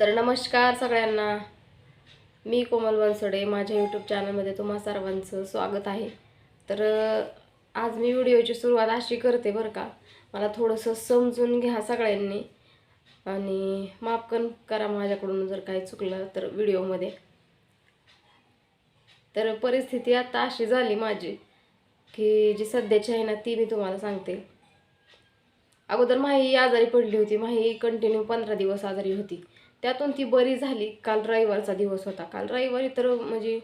तर नमस्कार सगळ्यांना. मी कोमल बनसोडे माझ्या यूट्यूब चॅनलमध्ये तुम्हा सर्वांचं स्वागत आहे. तर आज मी व्हिडिओची सुरुवात अशी करते बरं का. मला थोडंसं समजून घ्या सगळ्यांनी आणि माफ कन करा माझ्याकडून जर काही चुकलं तर व्हिडिओमध्ये. तर परिस्थिती आता अशी झाली माझी की जी सध्याची आहे ना ती मी तुम्हाला सांगते. अगोदर माही आजारी पडली होती माही कंटिन्यू पंधरा दिवस आजारी होती. त्यातून ती बरी झाली. काल रविवारचा दिवस होता. काल रविवारी तर म्हणजे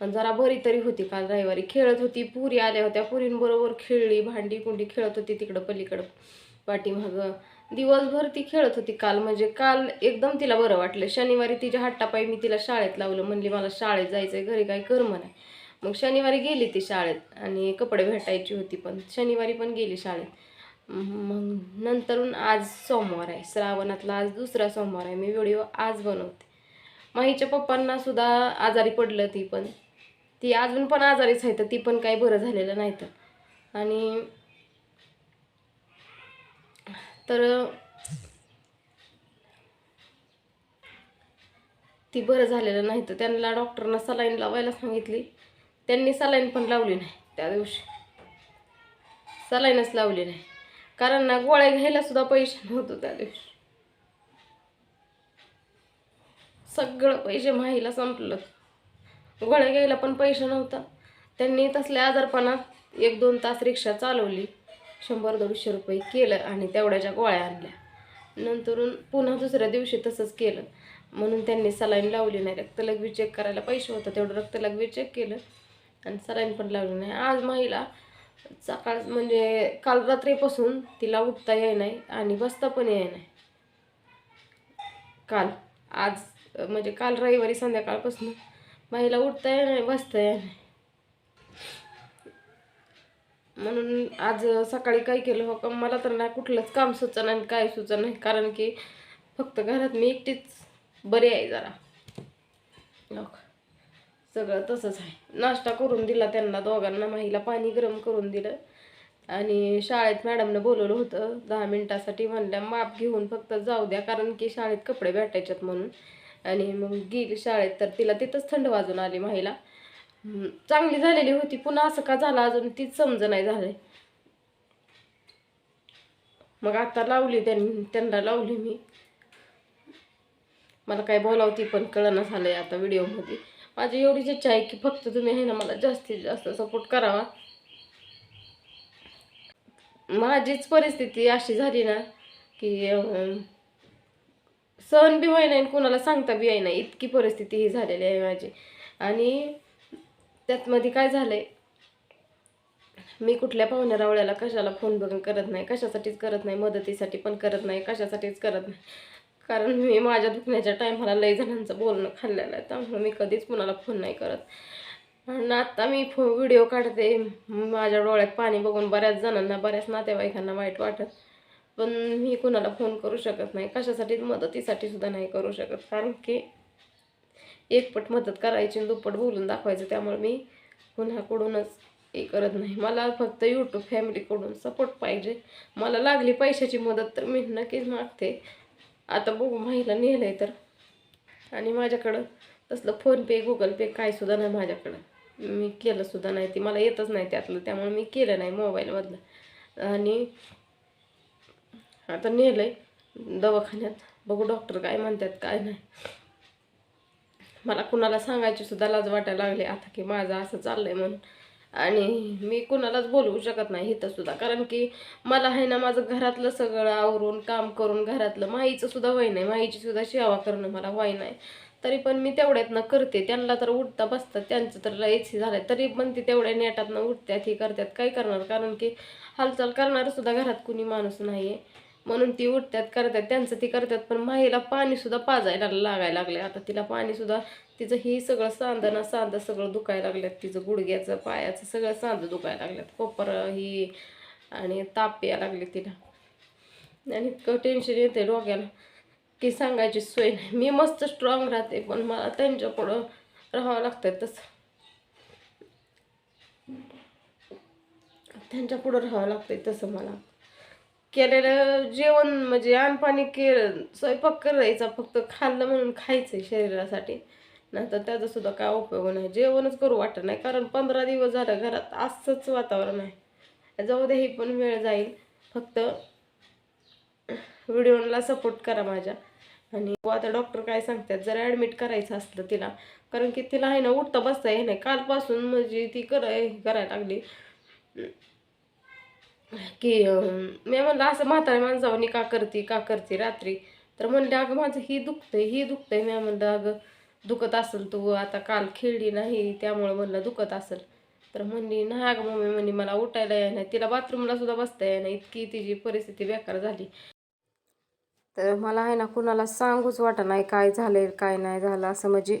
जरा बरी तरी होती. काल रविवारी खेळत होती. पुरी आल्या होत्या. पुरींबरोबर खेळली भांडी कुंडी खेळत होती तिकडं पलीकडं पाठीमागं. दिवसभर ती खेळत होती काल. म्हणजे काल एकदम तिला बरं वाटलं. शनिवारी तिच्या हट्टापायी मी तिला शाळेत लावलं. म्हणली मला शाळेत जायचं आहे घरी काही कर नाही मग शनिवारी गेली ती शाळेत आणि कपडे भेटायची होती. पण शनिवारी पण गेली शाळेत. मग नंतरून आज सोमवार आहे. श्रावणातला आज दुसरा सोमवार आहे. मी व्हिडिओ आज बनवते. माहीच्या पप्पांना सुद्धा आजारी पडलं ती पण. ती अजून पण आजारीच आहे तर ती पण काही बरं झालेलं नाही तर. आणि तर ती बरं झालेलं नाही तर. त्यांना डॉक्टरनं सलाईन लावायला सांगितली. त्यांनी सलाईन पण लावली नाही त्या दिवशी. सलाईनच लावली नाही. कारण ना गोळ्या घ्यायला सुद्धा पैसे नव्हतो त्या दिवशी. सगळं पैसे माहीला संपलं. गोळ्या घ्यायला पण पैसे नव्हता. त्यांनी तसल्या आजारपणात एक दोन तास रिक्षा चालवली. शंभर दोनशे रुपये केलं आणि तेवढ्याच्या गोळ्या आणल्या. नंतरून पुन्हा दुसऱ्या दिवशी तसंच केलं. म्हणून त्यांनी सलाईन लावली नाही. रक्तलघवी चेक करायला पैसे होतं. तेवढं रक्तलघवी चेक केलं. आणि सलाईन पण लावली नाही. आज महिला सकाळ म्हणजे काल रात्रीपासून तिला उठता येई नाही आणि बसता पण येई नाही. काल आज म्हणजे काल रविवारी संध्याकाळपासून बाईला उठता येई नाही बसता येई नाही. म्हणून आज सकाळी काय केलं हो का मला तर नाही कुठलंच काम सुचन आणि काय सुचन नाही कारण की फक्त घरात मी एकटीच बरी आहे जरा. हो सगळं तसंच आहे. नाश्ता करून दिला त्यांना दोघांना माहीला पाणी गरम करून दिलं. आणि शाळेत मॅडमनं बोलवलं होतं दहा मिनटासाठी म्हणल्या माप घेऊन फक्त जाऊ द्या कारण की शाळेत कपडे भेटायच्यात म्हणून. आणि मग गेली शाळेत तर तिला तिथंच थंड वाजून आली माहीला. चांगली झालेली होती पुन्हा असं का झालं अजून तीच समज नाही झालंय. मग आता लावली त्यांनी त्यांना लावली मी. मला काय बोलावती पण कळणं झालंय आता व्हिडिओमध्ये माझी एवढीच इच्छा आहे की फक्त तुम्ही आहे ना मला जास्तीत जास्त सपोर्ट करावा. माझीच परिस्थिती अशी झाली ना की सहन बी व्हाय नाही आणि कोणाला सांगता बी आहे नाही इतकी परिस्थिती ही झालेली आहे माझी. आणि त्यातमध्ये काय काय झालंय मी कुठल्या पाहुण्या रावळ्याला कशाला फोन बघून करत नाही कशासाठीच करत नाही मदतीसाठी पण करत नाही कशासाठीच करत नाही. कारण मी माझ्या दुखण्याच्या टायमाला लई जणांचं बोलणं खाल्लेलं आहे त्यामुळे मी कधीच कुणाला फोन नाही करत. आणि आत्ता मी फो व्हिडिओ काढते माझ्या डोळ्यात पाणी बघून बऱ्याच जणांना बऱ्याच नातेवाईकांना वाईट वाटत. पण मी कुणाला फोन करू शकत नाही कशासाठी मदतीसाठी सुद्धा नाही करू शकत. कारण की एकपट मदत करायची आणि दुप्पट बोलून दाखवायचं त्यामुळे मी कुणाकडूनच हे करत नाही. मला फक्त यूट्यूब फॅमिलीकडून सपोर्ट पाहिजे. मला लागली पैशाची मदत तर मी नक्कीच मागते. आता बघू माहीला नेलं आहे तर. आणि माझ्याकडं तसलं फोनपे गुगल पे कायसुद्धा नाही माझ्याकडं. मी केलंसुद्धा नाही ती मला येतच नाही त्यातलं त्यामुळे मी केलं नाही मोबाईलमधलं. आणि आता नेलं आहे दवाखान्यात. बघू डॉक्टर काय म्हणतात काय नाही. मला कुणाला सांगायची सुद्धा लाज वाटायला लागली. आता की माझं असं चाललंय म्हणून. आणि मी कुणालाच बोलवू शकत नाही इथं सुद्धा. कारण की मला आहे ना माझं घरातलं सगळं आवरून काम करून घरातलं माईचं सुद्धा वय नाही. माईची सुद्धा सेवा करणं मला वय नाही. तरी पण मी तेवढ्यातनं करते. त्यांना तर उठता बसतात. त्यांचं तर लयच झालं तरी पण ते तेवढ्या नेटातनं उठतात हे करतात. काय करणार? कारण की हालचाल करणारं सुद्धा घरात कुणी माणूस नाही आहे म्हणून ती उठतात करतात त्यांचं ती करतात पण माईला पाणीसुद्धा पाजायला लागायला लागलं आता तिला पाणीसुद्धा तिचं ही सगळं सांधं ना सांधं सगळं दुखायला लागल्यात. तिचं गुडघ्याचं पायाचं सगळं सांधं दुखायला लागल्यात. कोपर ही आणि ताप यायला लागले तिला. आणि इतकं टेन्शन येते डोक्याला. की सांगायची सोय नाही. मी मस्त स्ट्रॉंग राहते पण मला त्यांच्यापुढं राहावं लागतं तसं. त्यांच्या पुढं राहावं लागतंय तसं मला. केलेलं जेवण म्हणजे अनपाणी के स्वयंपाक करायचा फक्त खाल्लं म्हणून खायचं आहे शरीरासाठी. नंतर त्याचा सुद्धा काय उपयोग नाही. जेवणच करू वाटत नाही. कारण पंधरा दिवस झालं घरात असंच वातावरण आहे. जाऊ दे ही पण वेळ जाईल. फक्त व्हिडिओला सपोर्ट करा माझ्या. आणि आता डॉक्टर काय सांगतात जर ॲडमिट करायचं असलं तिला कारण की तिला आहे ना उठता बसता हे नाही. कालपासून म्हणजे ती कराय करायला लागली. की मी म्हणलं असं म्हाताऱ्या माणसावर का करते का करते रात्री? तर म्हणले अगं माझं ही दुखतंय ही दुखतंय. मी म्हणलं अगं दुखत असेल तू आता काल खेळली नाही त्यामुळं म्हणलं दुखत असेल. तर म्हणली नाही अगं मम्मी म्हणे मला उठायला येणार नाही तिला बाथरूमला सुद्धा बसता येई नाही इतकी तिची परिस्थिती बेकार झाली. तर मला आहे ना कुणाला सांगूच वाटत नाही काय झालंय काय नाही झालं असं म्हणजे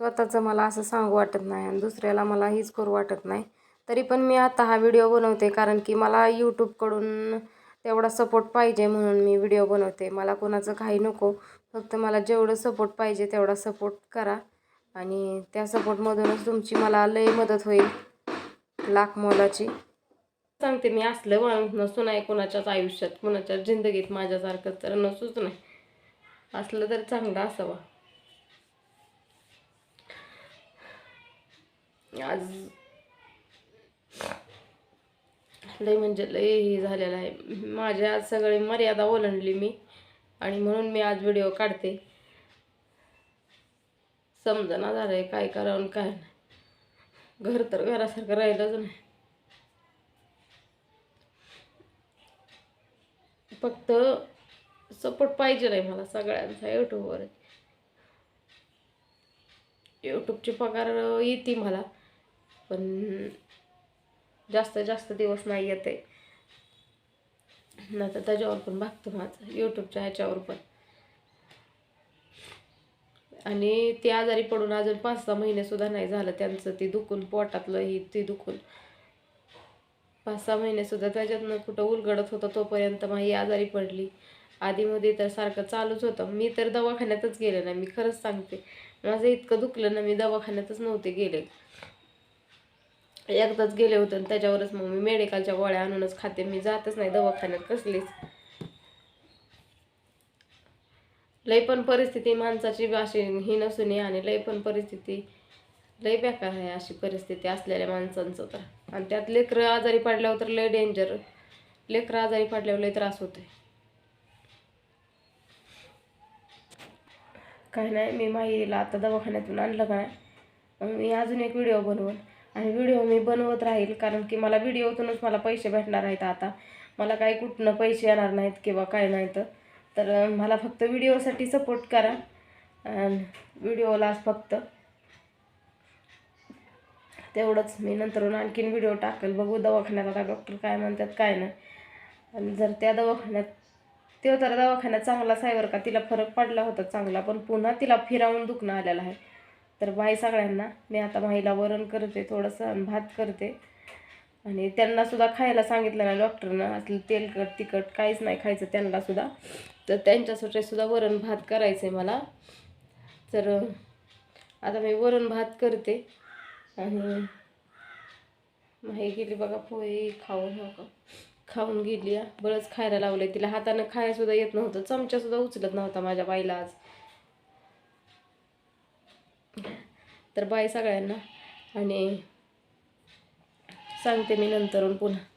स्वतःचं मला असं सांगू वाटत नाही आणि दुसऱ्याला मला हीच करू वाटत नाही. तरी पण मी आता हा व्हिडिओ बनवते कारण की मला यूट्यूबकडून तेवढा सपोर्ट पाहिजे म्हणून मी व्हिडिओ बनवते. मला कोणाचं काही नको फक्त मला जेवढं सपोर्ट पाहिजे तेवढा सपोर्ट करा आणि त्या सपोर्टमधूनच तुमची मला लय मदत होईल लाख मोलाची. सांगते मी असलं माणूस नसू नाही कोणाच्याच आयुष्यात कोणाच्या जिंदगीत माझ्यासारखं तर नसूच नाही. असलं तर चांगलं असावं. आज लय म्हणजे लय हे झालेलं आहे. माझ्या आज सगळे मर्यादा ओलांडली मी आणि म्हणून मी आज व्हिडिओ काढते. समजना झालंय काय करावं आणि काय नाही. घर तर घरासारखं राहिलंच नाही. फक्त सपोर्ट पाहिजे नाही मला सगळ्यांचा यूट्यूबवर. यूट्यूबचे पगार येते मला पण जास्त जास्त दिवस नाही येते. नाही तर त्याच्यावर पण बघतो माझं यूट्यूबच्या ह्याच्यावर पण. आणि ते आजारी पडून अजून पाच सहा महिनेसुद्धा नाही झालं त्यांचं ते दुखून पोटातलं ही ते दुखून. पाच सहा महिनेसुद्धा त्याच्यातनं कुठं उलगडत होतं तोपर्यंत माही आजारी पडली. आधीमध्ये तर सारखं चालूच होतं. मी तर दवाखान्यातच गेले नाही मी खरंच सांगते. माझं इतकं दुखलं ना मी दवाखान्यातच नव्हते गेले. एकदाच गेले होते आणि त्याच्यावरच मग मी मेडिकलच्या गोळ्या आणूनच खाते. मी जातच नाही दवाखान्यात कसलीच. लय पण परिस्थिती माणसाची अशी ही नसून आहे आणि लय पण परिस्थिती लय बेकार आहे अशी परिस्थिती असलेल्या माणसांचं तर. आणि त्यात लेकरं आजारी पडल्यावर तर लय डेंजर लेकरं आजारी पडल्यावर लय त्रास होतोय. काय नाही मी माहितीला आता दवाखान्यातून आणलं काय. मग मी अजून एक व्हिडिओ बनवून आणि व्हिडिओ मी बनवत राहील कारण की मला व्हिडिओतूनच मला पैसे भेटणार आहेत आता. मला काही कुठनं पैसे येणार नाहीत किंवा काय नाही तर मला फक्त व्हिडिओसाठी सपोर्ट करा. आणि व्हिडिओला फक्त. तेवढंच मी नंतरून आणखीन व्हिडिओ टाकेल. बघू दवाखान्यात आता डॉक्टर काय म्हणतात काय नाही. आणि जर त्या दवाखान्यात ते तर दवाखान्यात चांगलाच आहे बरं का? तिला फरक पडला होता चांगला पण पुन्हा तिला फिरावून दुखणं आलेलं आहे. तर बाई सगळ्यांना मी आता माईला वरण करते थोडंसं भात करते. आणि त्यांनासुद्धा खायला सांगितलं ना डॉक्टरनं असलं तेलकट तिखट काहीच नाही खायचं त्यांनासुद्धा तर त्यांच्यासाठी सुद्धा वरण भात करायचं आहे मला. तर आता मी वरण भात करते. आणि माही गेली बघा पोहे खाऊन हो का? खाऊन गेली बरंच खायला लावलं तिला हातानं खायसुद्धा येत नव्हतं. चमचासुद्धा उचलत नव्हता माझ्या बाईला आज. तर बाय सगळ्यांना. आणि सांगते मी नंतरून पुन्हा.